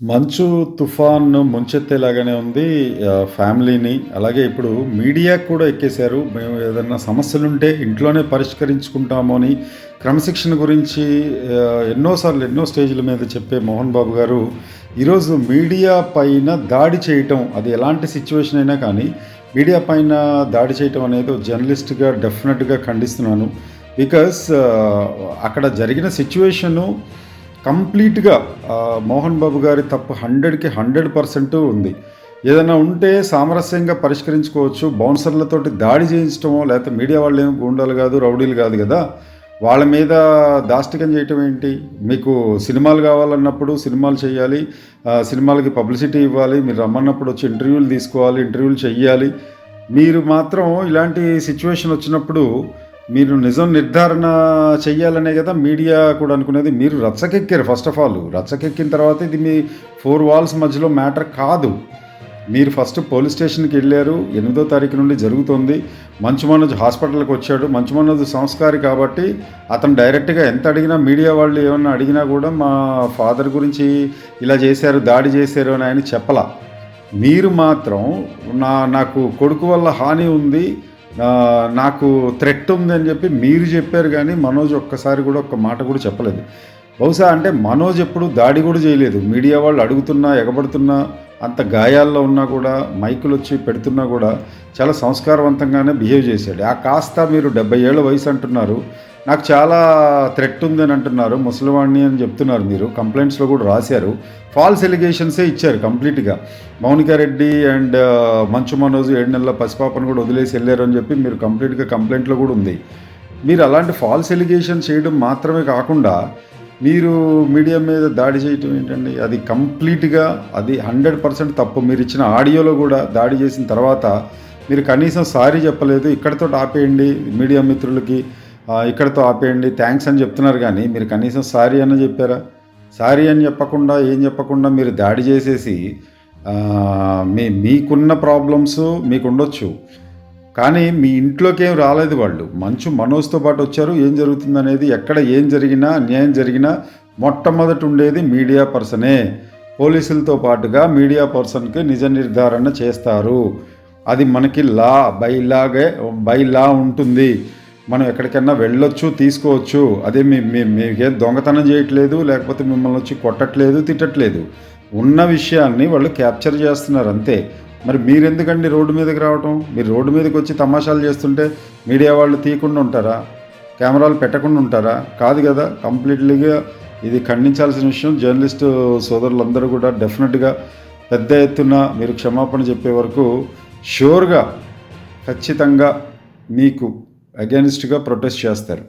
మంచు తుఫాన్ ముంచెత్తేలాగానే ఉంది ఫ్యామిలీని. అలాగే ఇప్పుడు మీడియా కూడా ఎక్కేశారు. మేము ఏదైనా సమస్యలుంటే ఇంట్లోనే పరిష్కరించుకుంటాము అని క్రమశిక్షణ గురించి ఎన్నోసార్లు ఎన్నో స్టేజ్‌ల మీద చెప్పే మోహన్ బాబు గారు ఈరోజు మీడియా పైన దాడి చేయటం అది ఎలాంటి సిచ్యువేషన్ అయినా కానీ మీడియా పైన దాడి చేయటం అనేది జర్నలిస్ట్‌గా డెఫినెట్‌గా ఖండిస్తున్నాను. బికాస్ అక్కడ జరిగిన సిచ్యువేషను కంప్లీట్‌గా మోహన్ బాబు గారి తప్పు 100కి 100% ఉంది. ఏదైనా ఉంటే సామరస్యంగా పరిష్కరించుకోవచ్చు. బౌన్సర్‌లతోటి దాడి చేయించటమో లేకపోతే మీడియా వాళ్ళేమి గూండాలు కాదు, రౌడీలు కాదు కదా! వాళ్ళ మీద దాష్టికం చేయటం ఏంటి? మీకు సినిమాలు కావాలన్నప్పుడు సినిమాలు చేయాలి. సినిమాలకి పబ్లిసిటీ ఇవ్వాలి. మీరు రమ్మన్నప్పుడు వచ్చి ఇంటర్వ్యూలు తీసుకోవాలి. ఇంటర్వ్యూలు చెయ్యాలి. మీరు మాత్రం ఇలాంటి సిచ్యువేషన్ వచ్చినప్పుడు మీరు నిజం నిర్ధారణ చెయ్యాలనే కదా మీడియా కూడా అనుకునేది. మీరు రచ్చకెక్కారు ఫస్ట్ ఆఫ్ ఆల్. రచ్చకెక్కిన తర్వాత ఇది మీ ఫోర్ వాల్స్ మధ్యలో మ్యాటర్ కాదు. మీరు ఫస్ట్ పోలీస్ స్టేషన్‌కి వెళ్ళారు ఎనిమిదో తారీఖు నుండి జరుగుతుంది మంచు మనోజ్ హాస్పిటల్‌కి వచ్చాడు. మంచు మనోజ్ సంస్కారి కాబట్టి అతను డైరెక్ట్‌గా ఎంత అడిగినా మీడియా వాళ్ళు ఏమన్నా అడిగినా కూడా మా ఫాదర్ గురించి ఇలా చేశారు, దాడి చేశారు అని ఆయన చెప్పలా. మీరు మాత్రం నా నాకు కొడుకు వల్ల హాని ఉంది. నాకు థ్రెట్ ఉంది అని చెప్పి మీరు చెప్పారు కానీ మనోజ్ ఒక్కసారి కూడా ఒక్క మాట కూడా చెప్పలేదు. బహుశా అంటే మనోజ్ ఎప్పుడు దాడి కూడా చేయలేదు. మీడియా వాళ్ళు అడుగుతున్నా, ఎగబడుతున్నా, అంత గాయాల్లో ఉన్నా కూడా మైకులు వచ్చి పెడుతున్నా కూడా చాలా సంస్కారవంతంగానే బిహేవ్ చేశాడు. ఆ కాస్త మీరు 70 ఏళ్ళ వయసు అంటున్నారు. నాకు చాలా థ్రెట్ ఉందని అంటున్నారు. ముసలివాడిని అని చెప్తున్నారు మీరు. కంప్లైంట్స్లో కూడా రాశారు. ఫాల్స్ ఎలిగేషన్సే ఇచ్చారు కంప్లీట్‌గా. మౌనికా రెడ్డి అండ్ మంచు మనోజ్ ఏడు నెలల పసిపాపను కూడా వదిలేసి వెళ్ళారు అని చెప్పి మీరు కంప్లీట్‌గా కంప్లైంట్లో కూడా ఉంది. మీరు అలాంటి ఫాల్స్ ఎలిగేషన్ చేయడం మాత్రమే కాకుండా మీరు మీడియా మీద దాడి చేయటం ఏంటండి? అది కంప్లీట్‌గా అది 100% తప్పు. మీరు ఇచ్చిన ఆడియోలో కూడా దాడి చేసిన తర్వాత మీరు కనీసం సారీ చెప్పలేదు. ఇక్కడతో ఆపేయండి మీడియా మిత్రులకి ఇక్కడతో ఆపేయండి. థ్యాంక్స్ అని చెప్తున్నారు కానీ మీరు కనీసం సారీ అని చెప్పారా? సారీ అని చెప్పకుండా, ఏం చెప్పకుండా మీరు దాడి చేసేసి మీ మీకున్న ప్రాబ్లమ్స్ మీకు ఉండొచ్చు కానీ మీ ఇంట్లోకి ఏం రాలేదు వాళ్ళు. మంచు మనోజ్‌తో పాటు వచ్చారు. ఏం జరుగుతుంది అనేది ఎక్కడ ఏం జరిగినా, అన్యాయం జరిగినా మొట్టమొదటి ఉండేది మీడియా పర్సనే. పోలీసులతో పాటుగా మీడియా పర్సన్‌కి నిజ నిర్ధారణ చేస్తారు. అది మనకి లా బై లాగే బై లా ఉంటుంది. మనం ఎక్కడికైనా వెళ్ళొచ్చు, తీసుకోవచ్చు. అదే మీ మీకేం దొంగతనం చేయట్లేదు. లేకపోతే మిమ్మల్ని వచ్చి కొట్టట్లేదు, తిట్టట్లేదు. ఉన్న విషయాన్ని వాళ్ళు క్యాప్చర్ చేస్తున్నారు అంతే. మరి మీరెందుకండి రోడ్డు మీదకి రావటం? మీరు రోడ్డు మీదకి వచ్చి తమాషాలు చేస్తుంటే మీడియా వాళ్ళు తీయకుండా ఉంటారా? కెమెరాలు పెట్టకుండా ఉంటారా? కాదు కదా! కంప్లీట్‌లీగా ఇది ఖండించాల్సిన విషయం. జర్నలిస్టు సోదరులందరూ కూడా డెఫినెట్‌గా పెద్ద ఎత్తున మీరు క్షమాపణ చెప్పే వరకు ష్యూర్‌గా ఖచ్చితంగా మీకు అగెన్స్ట్గా ప్రొటెస్ట్ చేస్తారు.